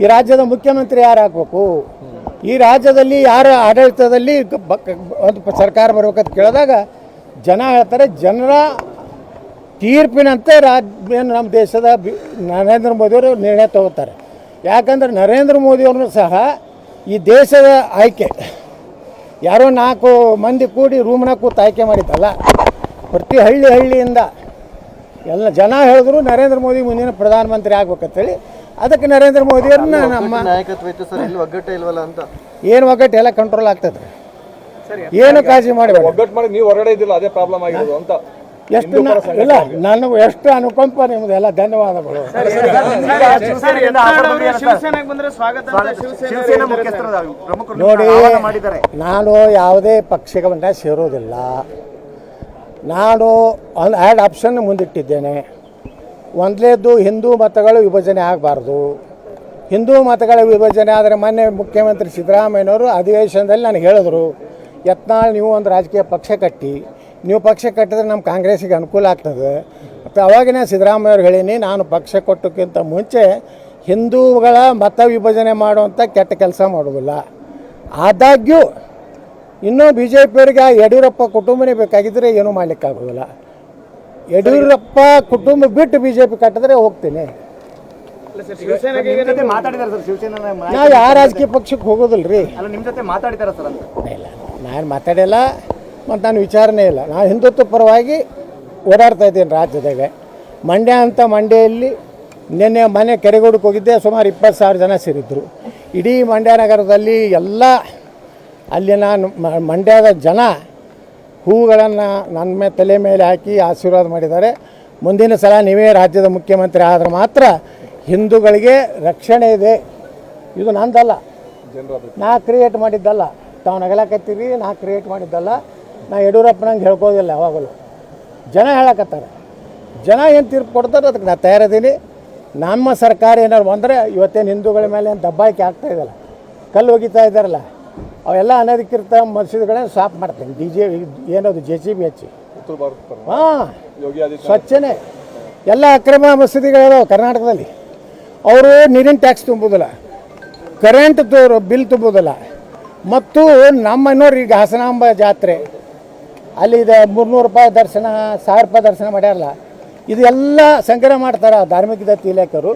ಈ ರಾಜ್ಯದ ಮುಖ್ಯಮಂತ್ರಿ ಯಾರು ಆಗಬೇಕು? ಈ ರಾಜ್ಯದಲ್ಲಿ ಯಾರ ಆಡಳಿತದಲ್ಲಿ ಒಂದು ಸರ್ಕಾರ ಬರ್ಬೇಕಂತ ಕೇಳಿದಾಗ ಜನ ಹೇಳ್ತಾರೆ, ಜನರ ತೀರ್ಪಿನಂತೆ ರಾಜ್ಯ ನಮ್ಮ ದೇಶದ ಬಿ- ನರೇಂದ್ರ ಮೋದಿಯವರು ನಿರ್ಣಯ ತಗೋತಾರೆ. ಯಾಕಂದ್ರೆ ನರೇಂದ್ರ ಮೋದಿಯವ್ರನ್ನೂ ಸಹ ಈ ದೇಶದ ಆಯ್ಕೆ, ಯಾರೋ ನಾಲ್ಕು ಮಂದಿ ಕೂಡಿ ರೂಮ್ನ ಕೂತು ಆಯ್ಕೆ ಮಾಡಿದ್ದಲ್ಲ, ಪ್ರತಿ ಹಳ್ಳಿ ಹಳ್ಳಿಯಿಂದ ಎಲ್ಲ ಜನ ಹೇಳಿದ್ರು ನರೇಂದ್ರ ಮೋದಿ ಮುಂದಿನ ಪ್ರಧಾನಮಂತ್ರಿ ಆಗ್ಬೇಕಂತೇಳಿ ಅದಕ್ಕೆ ನರೇಂದ್ರ ಮೋದಿಯವ್ರನ್ನ ನಮ್ಮ ನಾಯಕತ್ವ ಇತ್ತು ಸರ್ ಇಲ್ಲಿ ಒಗ್ಗಟ್ಟೆ ಇಲ್ವಲ್ಲ ಅಂತ ಏನು ಒಗ್ಗಟ್ಟು ಎಲ್ಲ ಕಂಟ್ರೋಲ್ ಆಗ್ತದೆ ಏನು ಕಾಳಜಿ ಮಾಡಿ ಒಗ್ಗಟ್ಟು ಮಾಡಿ ನೀವು ಹೊರಗಡೆ ಇದ್ದಿಲ್ಲ ಅದೇ ಪ್ರಾಬ್ಲಮ್ ಆಗಿರೋದು ಅಂತ ಎಷ್ಟು ಇಲ್ಲ ನನಗೆ ಎಷ್ಟು ಅನುಕಂಪ ನಿಮ್ದು ಎಲ್ಲ ಧನ್ಯವಾದಗಳು ಶಿವಸೇನೆಗೆ ಬಂದ್ರೆ ಸ್ವಾಗತ ಅಂತ ಶಿವಸೇನೆ ಶಿವಸೇನಾ ಪ್ರಮುಖರು ನೋಡಿ ನಾನು ಯಾವುದೇ ಪಕ್ಷಗಳನ್ನ ಸೇರೋದಿಲ್ಲ ನಾನು ಒಂದು ಆ್ಯಡ್ ಆಪ್ಷನ್ ಮುಂದಿಟ್ಟಿದ್ದೇನೆ ಒಂದಲೇದ್ದು ಹಿಂದೂ ಮತಗಳು ವಿಭಜನೆ ಆಗಬಾರ್ದು. ಹಿಂದೂ ಮತಗಳ ವಿಭಜನೆ ಆದರೆ ಮೊನ್ನೆ ಮುಖ್ಯಮಂತ್ರಿ ಸಿದ್ದರಾಮಯ್ಯನವರು ಅಧಿವೇಶನದಲ್ಲಿ ನನಗೆ ಹೇಳಿದ್ರು, ಯತ್ನಾಳ್, ನೀವು ಒಂದು ರಾಜಕೀಯ ಪಕ್ಷ ಕಟ್ಟಿ. ನೀವು ಪಕ್ಷ ಕಟ್ಟಿದ್ರೆ ನಮ್ಮ ಕಾಂಗ್ರೆಸ್ಸಿಗೆ ಅನುಕೂಲ ಆಗ್ತದೆ. ಮತ್ತು ಅವಾಗಿನ ಸಿದ್ದರಾಮಯ್ಯವ್ರು ಹೇಳೀನಿ, ನಾನು ಪಕ್ಷ ಕೊಟ್ಟಕ್ಕಿಂತ ಮುಂಚೆ ಹಿಂದೂಗಳ ಮತ ವಿಭಜನೆ ಮಾಡುವಂಥ ಕೆಟ್ಟ ಕೆಲಸ ಮಾಡೋದಿಲ್ಲ ಆದಾಗ್ಯೂ ಇನ್ನೂ ಬಿ ಜೆ ಪಿಯವರಿಗೆ ಯಡಿಯೂರಪ್ಪ ಕುಟುಂಬನೇ ಬೇಕಾಗಿದ್ದರೆ ಏನೂ ಮಾಡಲಿಕ್ಕಾಗೋದಿಲ್ಲ ಯಡಿಯೂರಪ್ಪ ಕುಟುಂಬ ಬಿಟ್ಟು ಬಿ ಜೆ ಪಿ ಕಟ್ಟಿದ್ರೆ ಹೋಗ್ತೀನಿ. ನಾ ಮಾತಾಡಿದ್ದಾರೆ ಸರ್ ಶಿವಸೇನಾ ನಾವು ಯಾವ ರಾಜಕೀಯ ಪಕ್ಷಕ್ಕೆ ಹೋಗೋದಿಲ್ಲ ರೀ ಅಲ್ಲ ನಿಮ್ಮ ಜೊತೆ ಮಾತಾಡಿದ್ದಾರೆ ಸರ್ ಅಂತ. ಇಲ್ಲ ನಾನು ಮಾತಾಡಿಲ್ಲ ಮತ್ತು ನಾನು ವಿಚಾರನೇ ಇಲ್ಲ. ನಾನು ಹಿಂದುತ್ವ ಪರವಾಗಿ ಓಡಾಡ್ತಾ ಇದ್ದೀನಿ ರಾಜ್ಯದಾಗ. ಮಂಡ್ಯ ಅಂತ ಮಂಡ್ಯಲ್ಲಿ ನಿನ್ನೆ ಮನೆ ಕೆರೆಗೋಡಕ್ಕೆ ಹೋಗಿದ್ದೆ ಸುಮಾರು ಇಪ್ಪತ್ತು ಸಾವಿರ ಜನ ಸೇರಿದ್ದರು ಇಡೀ ಮಂಡ್ಯ ನಗರದಲ್ಲಿ ಎಲ್ಲ ಅಲ್ಲಿ ನಾನು ಮಂಡ್ಯದ ಜನ ಹೂಗಳನ್ನು ನನ್ನ ಮೇ ತಲೆ ಮೇಲೆ ಹಾಕಿ ಆಶೀರ್ವಾದ ಮಾಡಿದ್ದಾರೆ. ಮುಂದಿನ ಸಲ ನೀವೇ ರಾಜ್ಯದ ಮುಖ್ಯಮಂತ್ರಿ ಆದರೆ ಮಾತ್ರ ಹಿಂದೂಗಳಿಗೆ ರಕ್ಷಣೆ ಇದೆ. ಇದು ನಂದಲ್ಲ. ನಾ ಕ್ರಿಯೇಟ್ ಮಾಡಿದ್ದಲ್ಲ. ತಾವು ನಗಲಾಕತ್ತೀರಿ, ನಾ ಕ್ರಿಯೇಟ್ ಮಾಡಿದ್ದಲ್ಲ. ನಾ ಯಡಿಯೂರಪ್ಪನಂಗೆ ಹೇಳ್ಕೋದಿಲ್ಲ ಯಾವಾಗಲೂ. ಜನ ಹೇಳಕತ್ತಾರೆ. ಜನ ಏನು ತೀರ್ಪು ಕೊಡ್ತಾರೆ ಅದಕ್ಕೆ ನಾನು ತಯಾರಿದ್ದೀನಿ ನಮ್ಮ ಸರ್ಕಾರ ಏನಾದ್ರು ಬಂದರೆ ಇವತ್ತೇನು ಹಿಂದೂಗಳ ಮೇಲೆ ಏನು ದಬ್ಬಾಯಿಕೆ ಆಗ್ತಾ ಕಲ್ಲು ಒಗಿತಾ ಇದ್ದಾರಲ್ಲ? ಅವೆಲ್ಲ ಅನಧಿಕೃತ ಮಸೀದಿಗಳನ್ನ ಸಾಫ್ ಮಾಡ್ತೀನಿ ಡಿ ಜೆ ಏನದು ಜೆ ಸಿ ಬಿ ಹಚ್ಚಿ ಉತ್ತರ ಭಾರತ ಹಾಂ ಆದಿತ್ಯ ಸ್ವಚ್ಛನೆ. ಎಲ್ಲ ಅಕ್ರಮ ಮಸೀದಿಗಳಿದಾವೆ ಕರ್ನಾಟಕದಲ್ಲಿ. ಅವರು ನೀರಿನ ಟ್ಯಾಕ್ಸ್ ತುಂಬುದಿಲ್ಲ. ಕರೆಂಟ್ ಬಿಲ್ ತುಂಬೋದಿಲ್ಲ. ಮತ್ತು ನಮ್ಮ ನಮ್ಮನ್ನೋರು ಈಗ ಹಾಸನಾಂಬ ಜಾತ್ರೆ. ಅಲ್ಲಿ ಇದೆ ಮೂರ್ನೂರು ರೂಪಾಯಿ ದರ್ಶನ ಸಾವಿರ ರೂಪಾಯಿ ದರ್ಶನ ಮಾಡ್ಯಾರಲ್ಲ. ಇದು ಎಲ್ಲ ಸಂಗ್ರಹ ಮಾಡ್ತಾರೆ ಆ ಧಾರ್ಮಿಕ ದತ್ತಿ ಇಲಾಖೆಯವರು.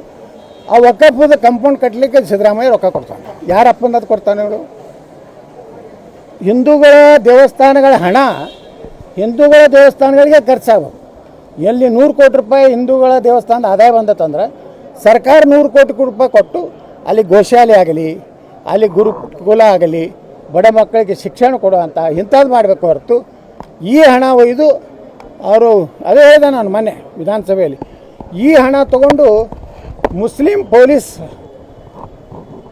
ಆ ಒಕ್ಕಪ್ಪದ ಕಂಪೌಂಡ್ ಕಟ್ಟಲಿಕ್ಕೆ ಸಿದ್ದರಾಮಯ್ಯ ರೊಕ್ಕ ಕೊಡ್ತಾನೆ. ಯಾರ ಕೊಡ್ತಾನೆ ಹೇಳು ಹಿಂದೂಗಳ ದೇವಸ್ಥಾನಗಳ ಹಣ ಹಿಂದೂಗಳ ದೇವಸ್ಥಾನಗಳಿಗೆ ಖರ್ಚಾಗಬೇಕು ಎಲ್ಲಿ ನೂರು ಕೋಟಿ ರೂಪಾಯಿ ಹಿಂದೂಗಳ ದೇವಸ್ಥಾನದ ಆದಾಯ ಬಂದತ್ತಂದ್ರೆ ಸರ್ಕಾರ ನೂರು ಕೋಟಿ ರೂಪಾಯಿ ಕೊಟ್ಟು ಅಲ್ಲಿ ಗೋಶಾಲೆ ಆಗಲಿ, ಅಲ್ಲಿ ಗುರುಕುಲ ಆಗಲಿ, ಬಡ ಮಕ್ಕಳಿಗೆ ಶಿಕ್ಷಣ ಕೊಡುವಂಥ ಇಂಥದ್ದು ಮಾಡಬೇಕು ಹೊರತು ಈ ಹಣ ಒಯ್ದು ಅವರು ಅದೇ ಹೇಳಿದೆ ನಾನು ಮೊನ್ನೆ ವಿಧಾನಸಭೆಯಲ್ಲಿ. ಈ ಹಣ ತಗೊಂಡು Muslim police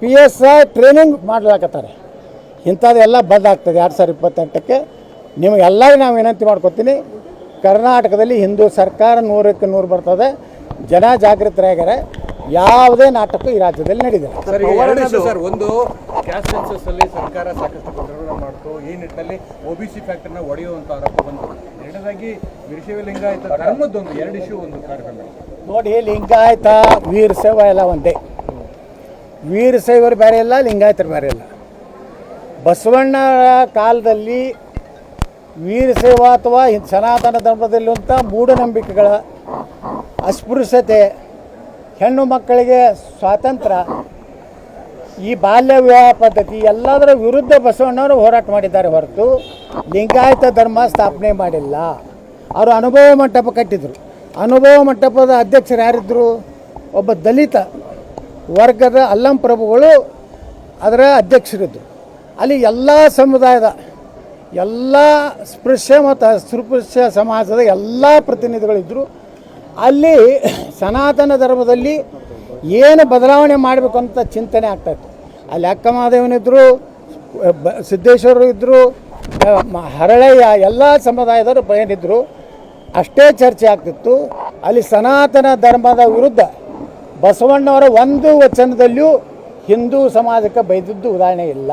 P S I training ಮಾಡ್ಲಾಕತ್ತಾರೆ. ಇಂಥದ್ದೆಲ್ಲ ಬಂದ್ ಆಗ್ತದೆ ಎರಡು ಸಾವಿರದ ಇಪ್ಪತ್ತೆಂಟಕ್ಕೆ. ನಿಮಗೆಲ್ಲ ನಾವು ವಿನಂತಿ ಮಾಡ್ಕೊತೀನಿ ಕರ್ನಾಟಕದಲ್ಲಿ ಹಿಂದೂ ಸರ್ಕಾರ ನೂರಕ್ಕೆ ನೂರು ಬರ್ತದೆ. ಜನ ಜಾಗೃತರಾಗ್ಯಾರೆ ಯಾವುದೇ ನಾಟಕ ಈ ರಾಜ್ಯದಲ್ಲಿ ನಡೆದಿದೆ ಸರ್ ಒಂದು ಕ್ಯಾಸ್ಟ್ ಸೆನ್ಸಸ್ ಅಲ್ಲಿ ಸರ್ಕಾರ ಸಾಕಷ್ಟು ಗೊಂದಲ ಮಾಡ್ತು. ಈ ನಿಟ್ಟಿನಲ್ಲಿ ಒ ಬಿ ಸಿ ಫ್ಯಾಕ್ಟರ್ನ ಒಡೆಯುವಂತ ಆರೋಪ ಬಂತು. ಎರಡನೇದಾಗಿ ವೀರಶೈವ ಲಿಂಗಾಯತ ಧರ್ಮದ್ದೊಂದು ಎರಡು ಇಶ್ಯೂ ಒಂದು ಕಾರ್ಯಕ್ರಮ. ನೋಡಿ ಲಿಂಗಾಯತ ವೀರಶೈವ ಎಲ್ಲ ಒಂದೇ. ವೀರಶೈವರು ಬೇರೆ ಇಲ್ಲ ಲಿಂಗಾಯತರು ಬೇರೆ ಇಲ್ಲ. ಬಸವಣ್ಣರ ಕಾಲದಲ್ಲಿ ವೀರಶೈವ ಅಥವಾ ಸನಾತನ ಧರ್ಮದಲ್ಲಿರುವಂಥ ಮೂಢನಂಬಿಕೆಗಳ ಅಸ್ಪೃಶ್ಯತೆ, ಹೆಣ್ಣು ಮಕ್ಕಳಿಗೆ ಸ್ವಾತಂತ್ರ್ಯ, ಈ ಬಾಲ್ಯ ವಿವಾಹ ಪದ್ಧತಿ ಎಲ್ಲದರ ವಿರುದ್ಧ ಬಸವಣ್ಣವರು ಹೋರಾಟ ಮಾಡಿದ್ದಾರೆ ಹೊರತು ಲಿಂಗಾಯತ ಧರ್ಮ ಸ್ಥಾಪನೆ ಮಾಡಿಲ್ಲ. ಅವರು ಅನುಭವ ಮಂಟಪ ಕಟ್ಟಿದರು. ಅನುಭವ ಮಂಟಪದ ಅಧ್ಯಕ್ಷರು ಯಾರಿದ್ದರು ಒಬ್ಬ ದಲಿತ ವರ್ಗದ ಅಲ್ಲಂ ಪ್ರಭುಗಳು ಅದರ ಅಧ್ಯಕ್ಷರಿದ್ದರು ಅಲ್ಲಿ ಎಲ್ಲ ಸಮುದಾಯದ, ಎಲ್ಲ ಸ್ಪೃಶ್ಯ ಮತ್ತು ಅಸ್ಪೃಶ್ಯ ಸಮಾಜದ ಎಲ್ಲ ಪ್ರತಿನಿಧಿಗಳಿದ್ದರು ಅಲ್ಲಿ ಸನಾತನ ಧರ್ಮದಲ್ಲಿ ಏನು ಬದಲಾವಣೆ ಮಾಡಬೇಕು ಅಂತ ಚಿಂತನೆ ಆಗ್ತಾಯಿತ್ತು ಅಲ್ಲಿ ಅಕ್ಕ ಮಹಾದೇವನಿದ್ದರು ಸಿದ್ದೇಶ್ವರರು ಇದ್ದರು ಹರಳಯ್ಯ, ಎಲ್ಲ ಸಮುದಾಯದವರು ಏನಿದ್ದರು ಅಷ್ಟೇ ಚರ್ಚೆ ಆಗ್ತಿತ್ತು. ಅಲ್ಲಿ ಸನಾತನ ಧರ್ಮದ ವಿರುದ್ಧ ಬಸವಣ್ಣವರ ಒಂದು ವಚನದಲ್ಲಿಯೂ ಹಿಂದೂ ಸಮಾಜಕ್ಕೆ ಬೈದಿದ್ದು ಉದಾಹರಣೆ ಇಲ್ಲ.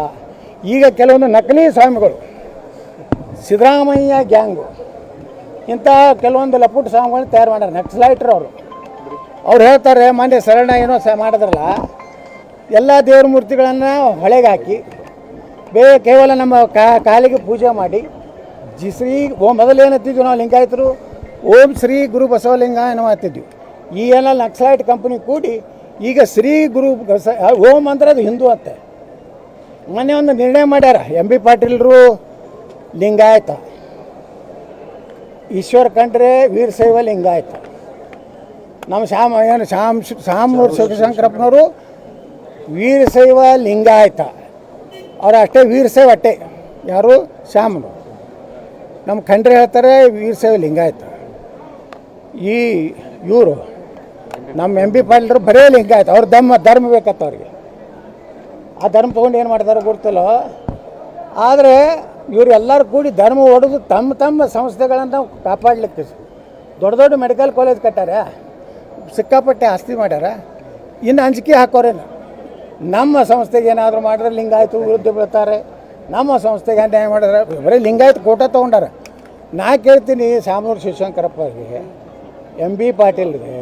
ಈಗ ಕೆಲವೊಂದು ನಕಲಿ ಸ್ವಾಮಿಗಳು, ಸಿದ್ದರಾಮಯ್ಯ ಗ್ಯಾಂಗು, ಇಂಥ ಕೆಲವೊಂದು ಲಪುಟ್ ಸ್ವಾಮಿಗಳನ್ನ ತಯಾರು ಮಾಡ್ಯಾರ, ನಕ್ಸಲೈಟ್ರು ಅವರು. ಅವ್ರು ಹೇಳ್ತಾರೆ ಮೊನ್ನೆ ಶರಣ ಏನೋ ಸ ಮಾಡಿದ್ರಲ್ಲ, ಎಲ್ಲ ದೇವ್ರ ಮೂರ್ತಿಗಳನ್ನು ಹೊಳೆಗೆ ಹಾಕಿ, ಬೇ ಕೇವಲ ನಮ್ಮ ಕಾಲಿಗೆ ಪೂಜೆ ಮಾಡಿ, ಜಿ ಶ್ರೀ ಓಂ ಮೊದಲು ಏನತ್ತಿದ್ವಿ ನಾವು ಲಿಂಗಾಯತರು, ಓಂ ಶ್ರೀ ಗುರು ಬಸವಲಿಂಗ ಏನೋ ಅಂತಿದ್ವಿ ಈ ಎಲ್ಲ ನಕ್ಸಲೈಟ್ ಕಂಪ್ನಿ ಕೂಡಿ, ಈಗ ಶ್ರೀ ಗುರು ಓಂ ಅಂದ್ರೆ ಅದು ಹಿಂದೂ ಅಂತೆ ಮೊನ್ನೆ ಒಂದು ನಿರ್ಣಯ ಮಾಡ್ಯಾರ. ಎಂ ಬಿ ಪಾಟೀಲ್ರು ಲಿಂಗಾಯತ. ಈಶ್ವರ್ ಕಂಡ್ರೆ ವೀರಶೈವ ಲಿಂಗಾಯತ. ನಮ್ಮ ಶ್ಯಾಮ ಏನು ಶ್ಯಾಮ್ ಶ್ಯಾಮನೂರು ಶಿವಶಂಕರಪ್ಪನವರು ವೀರಶೈವ ಲಿಂಗಾಯತ. ಅವ್ರು ಅಷ್ಟೇ ವೀರಶೈವ ಅಟ್ಟೆ. ಯಾರು? ಶ್ಯಾಮನು. ನಮ್ಮ ಖಂಡ್ರೆ ಹೇಳ್ತಾರೆ ವೀರಶೈವ ಲಿಂಗಾಯತ. ಈ ಇವರು ನಮ್ಮ ಎಂ ಬಿ ಪಾಟೀಲ್ರು ಬರೇ ಲಿಂಗಾಯತ. ಅವ್ರ ಧರ್ಮ ಧರ್ಮ ಬೇಕತ್ತ ಅವ್ರಿಗೆ. ಆ ಧರ್ಮ ತೊಗೊಂಡು ಏನು ಮಾಡ್ತಾರೋ ಗೊತ್ತಿಲ್ಲೋ? ಆದರೆ ಇವರು ಎಲ್ಲರೂ ಕೂಡಿ ಧರ್ಮ ಹೊಡೆದು ತಮ್ಮ ತಮ್ಮ ಸಂಸ್ಥೆಗಳನ್ನು ಕಾಪಾಡಲಿಕ್ಕೆ ದೊಡ್ಡ ದೊಡ್ಡ ಮೆಡಿಕಲ್ ಕಾಲೇಜ್ ಕಟ್ಟಾರೆ, ಸಿಕ್ಕಾಪಟ್ಟೆ ಆಸ್ತಿ ಮಾಡ್ಯಾರ, ಇನ್ನು ಅಂಜಿಕೆ ಹಾಕೋರೇನು? ನಮ್ಮ ಸಂಸ್ಥೆಗೆ ಏನಾದರೂ ಮಾಡಿದ್ರೆ ಲಿಂಗಾಯತು ವಿರುದ್ಧ ಬೀಳ್ತಾರೆ, ನಮ್ಮ ಸಂಸ್ಥೆಗೆ ಅನ್ಯಾಯ ಮಾಡಿದ್ರೆ ಬರೀ ಲಿಂಗಾಯತ ಕೋಟ ತೊಗೊಂಡಾರ. ನಾ ಕೇಳ್ತೀನಿ ಸಾಮೂರು ಶಿವಶಂಕರಪ್ಪ ಅವರಿಗೆ ಎಂ ಬಿ ಪಾಟೀಲ್ಗೆ,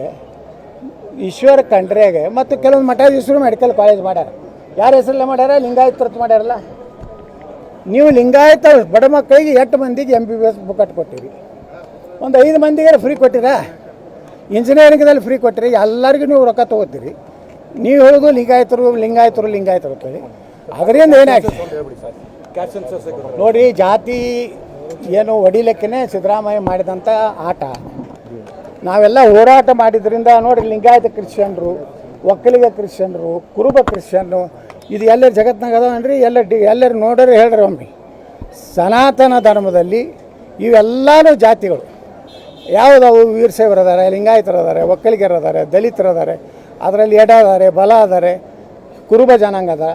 ಈಶ್ವರ ಖಂಡ್ರೆಗೆ, ಮತ್ತು ಕೆಲವೊಂದು ಮಠಾಧೀಶರು ಮೆಡಿಕಲ್ ಕಾಲೇಜ್ ಮಾಡ್ಯಾರ. ಯಾರ ಹೆಸರಲ್ಲೇ ಮಾಡ್ಯಾರ? ಲಿಂಗಾಯತ್ ಕೃತ್ ಮಾಡ್ಯಾರಲ್ಲ? ನೀವು ಲಿಂಗಾಯತ ಬಡ ಮಕ್ಕಳಿಗೆ ಎಂಟು ಮಂದಿಗೆ ಎಂ ಬಿ ಬಿ ಎಸ್ ಬುಕ್ಕಟ್ ಕೊಟ್ಟಿರಿ ಒಂದು ಐದು ಮಂದಿಗೆ ಫ್ರೀ ಕೊಟ್ಟಿರಾ? ಇಂಜಿನಿಯರಿಂಗ್ದಲ್ಲಿ ಫ್ರೀ ಕೊಟ್ಟಿರಿ, ಎಲ್ಲರಿಗೂ ನೀವು ರೊಕ್ಕ ತೊಗೋತೀರಿ. ನೀವು ಹೇಳೋದು ಲಿಂಗಾಯತರು ಲಿಂಗಾಯತರು ಲಿಂಗಾಯತರು ಅಂತೇಳಿ. ಅದರಿಂದ ಏನಾಗ್ತದೆ ನೋಡಿ, ಜಾತಿ ಏನು ಹೊಡಿಲಿಕ್ಕೇ ಸಿದ್ದರಾಮಯ್ಯ ಮಾಡಿದಂಥ ಆಟ. ನಾವೆಲ್ಲ ಹೋರಾಟ ಮಾಡಿದ್ರಿಂದ ನೋಡಿ, ಲಿಂಗಾಯತ ಕ್ರಿಶ್ಚಿಯನ್ರು, ಒಕ್ಕಲಿಗ ಕ್ರಿಶ್ಚಿಯನ್ರು, ಕುರುಬ ಕ್ರಿಶ್ಚಿಯನ್ನು ಇದು ಎಲ್ಲರ ಜಗತ್ನಾಗ ಅದಾವನ್ರಿ ಎಲ್ಲ ಎಲ್ಲರೂ ನೋಡ್ರಿ ಹೇಳ್ರಿ ಒಮ್ಮೆ. ಸನಾತನ ಧರ್ಮದಲ್ಲಿ ಇವೆಲ್ಲನೂ ಜಾತಿಗಳು. ಯಾವುದವು ವೀರಶೈವರು ಅದಾರೆ, ಲಿಂಗಾಯತರು ಅದಾರೆ, ಒಕ್ಕಲಿಗರು ಅದಾರೆ, ದಲಿತರು ಅದಾರೆ, ಅದರಲ್ಲಿ ಎಡ ಅದಾರೆ, ಬಲ ಅದಾರೆ, ಕುರುಬ ಜನಾಂಗ ಅದ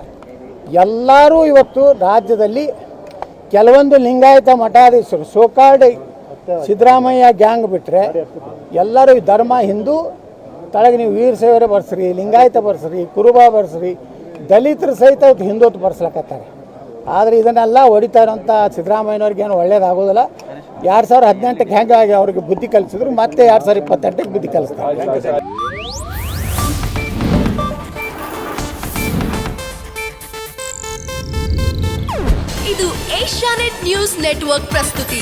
ಎಲ್ಲರೂ ಇವತ್ತು ರಾಜ್ಯದಲ್ಲಿ ಕೆಲವೊಂದು ಲಿಂಗಾಯತ ಮಠಾಧೀಶರು, ಸೋಕಾರ್ಡ್ ಸಿದ್ದರಾಮಯ್ಯ ಗ್ಯಾಂಗ್ ಬಿಟ್ಟರೆ ಎಲ್ಲರೂ ಧರ್ಮ ಹಿಂದೂ, ತಳಗೆ ನೀವು ವೀರಶೈವರೇ ಬರ್ಸ್ರಿ, ಲಿಂಗಾಯತ ಬರ್ಸ್ರಿ, ಕುರುಬ ಬರ್ಸ್ರಿ ದಲಿತರು ಸಹಿತ ಇವತ್ತು ಹಿಂದೂತ್ ಬರ್ಸ್ಲಕತ್ತಾರೆ. ಆದರೆ ಇದನ್ನೆಲ್ಲ ಹೊಡಿತಾ ಇರೋಂಥ ಸಿದ್ದರಾಮಯ್ಯನವ್ರಿಗೆ ಏನು ಒಳ್ಳೇದಾಗೋದಿಲ್ಲ. ಎರಡು ಸಾವಿರ ಹದಿನೆಂಟಕ್ಕೆ ಹೆಂಗಾಗಿ ಅವ್ರಿಗೆ ಬುದ್ಧಿ ಕಲಿಸಿದ್ರು, ಮತ್ತೆ ಎರಡು ಸಾವಿರ ಇಪ್ಪತ್ತೆಂಟಕ್ಕೆ ಬುದ್ಧಿ ಕಲಿಸ್ತಾರೆ. ಇದು ಏಷ್ಯಾನೆಟ್ ನ್ಯೂಸ್ ನೆಟ್ವರ್ಕ್ ಪ್ರಸ್ತುತಿ.